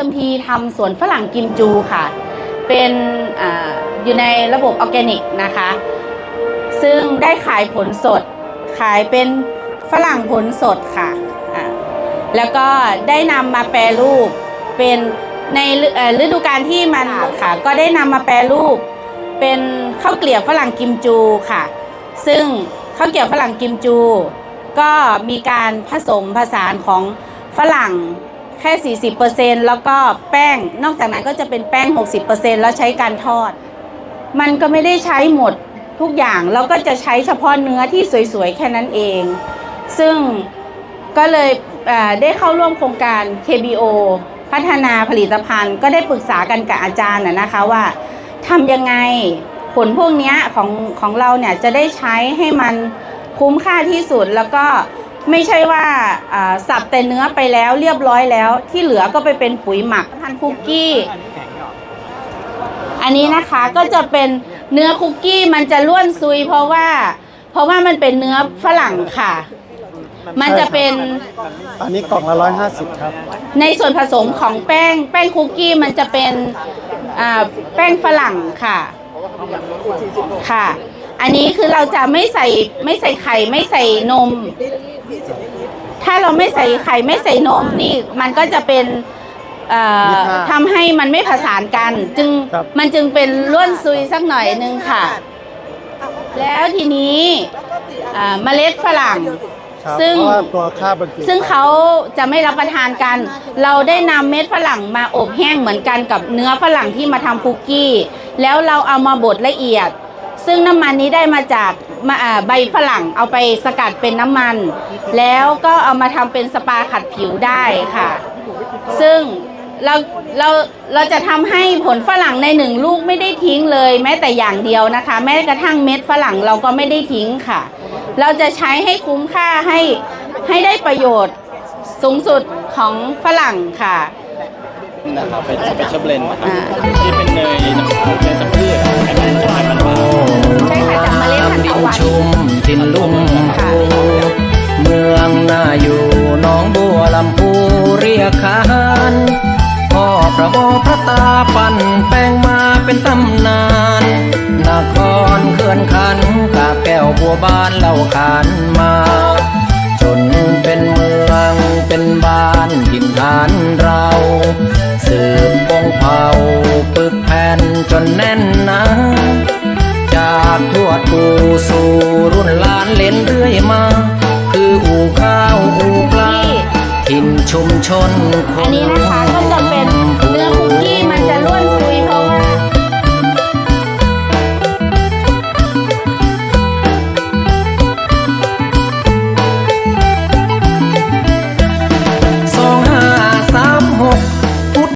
ิมทีทำสวนฝรั่งกิมจูค่ะ เป็นออยู่ในระบบออร์แกนิกนะคะ ซึ่งได้ขายผลสด ขายเป็นฝรั่งผลสดค่ะอ่าแล้วก็ได้นำมาแปรรูปเป็นในฤเอ่อฤดูกาลที่มันค่ะ ก็ได้นำมาแปรรูป เป็นข้าวเกลียบฝรั่งกิมจูค่ะ ซึ่งข้าวเกลียบฝรั่งกิมจู ก็มีการผสมผสานของฝรั่ง แค่ 40%แล้วก็แป้ง นอกจากนั้นก็จะเป็นแป้ง 60%แล้วใช้การทอด มันก็ไม่ได้ใช้หมดทุกอย่างแล้วก็จะใช้เฉพาะเนื้อที่สวยๆ แค่นั้นเอง ซึ่งก็เลยได้เข้าร่วมโครงการ KBO พัฒนาผลิตภัณฑ์ก็ได้ปรึกษากันกับอาจารย์นะคะว่าทำยังไงผลพวกนี้ของของเราเนี่ยจะได้ใช้ให้มันคุ้มค่าที่สุดแล้วก็ ไม่ใช่ว่าอ่าสับแต่เนื้อไปแล้วเรียบร้อยแล้ว ที่เหลือก็ไปเป็นปุ๋ยหมักพันคุกกี้ อันนี้นะคะก็จะเป็นเนื้อคุกกี้มันจะล้วนซุย เพราะว่า เพราะว่ามันเป็นเนื้อฝรั่งค่ะ มันจะเป็นอันนี้กล่องละร้อยห้าสิบครับ ในส่วนผสมของแป้ง แป้งคุกกี้มันจะเป็นอ่าแป้งฝรั่งค่ะค่ะ อันนี้คือเราจะไม่ใส่ไม่ใส่ไข่ไม่ใส่นม ถ้าเราไม่ใส่ไข่ไม่ใส่นมนี่มันก็จะเป็นเอ่อมีค่าทำให้มันไม่ผสานกัน จึงครับ มันจึงเป็นล้วนซุยสักหน่อยนึงค่ะ แล้วทีนี้ อ่าเมล็ดฝรั่ง ครับซึ่ง เพราะว่าตัวค่าบรรจุซึ่งเขาจะไม่รับประทานกัน เราได้นำเม็ดฝรั่งมาอบแห้งเหมือนกันกับเนื้อฝรั่งที่มาทำคุกกี้ แล้วเราเอามาบดละเอียด ซึ่งน้ำมันนี้ได้มาจาก มาอ่าใบฝรั่งเอาไปสกัดเป็นน้ำมัน แล้วก็เอามาทำเป็นสปาขัดผิวได้ค่ะ ซึ่งเราเราเราจะทำให้ผลฝรั่งในหนึ่งลูกไม่ได้ทิ้งเลย แม้แต่อย่างเดียวนะคะ แม้กระทั่งเม็ดฝรั่งเราก็ไม่ได้ทิ้งค่ะ เราจะใช้ให้คุ้มค่าให้ให้ได้ประโยชน์สูงสุดของฝรั่งค่ะ นะครับเป็นสเปเชียลเบลนนะครับอ่าที่เป็นเนยน้ำตาลเนย ชุ่มดินลุ่มค่ะเมืองน่าอยู่น้องบัวลำพูเรียกขานพ่อพระโอพระตาปั่นแป้งมาเป็นตำนานนครเขื่อนขันกาแก้วบัวบานเล่าขานมาจนเป็นเมืองเป็นบ้านถิ่นฐานเราสืบวงเผาปึกแผ่นจนแน่นหนา ชุมชนอันนี้นะคะก็จะเป็น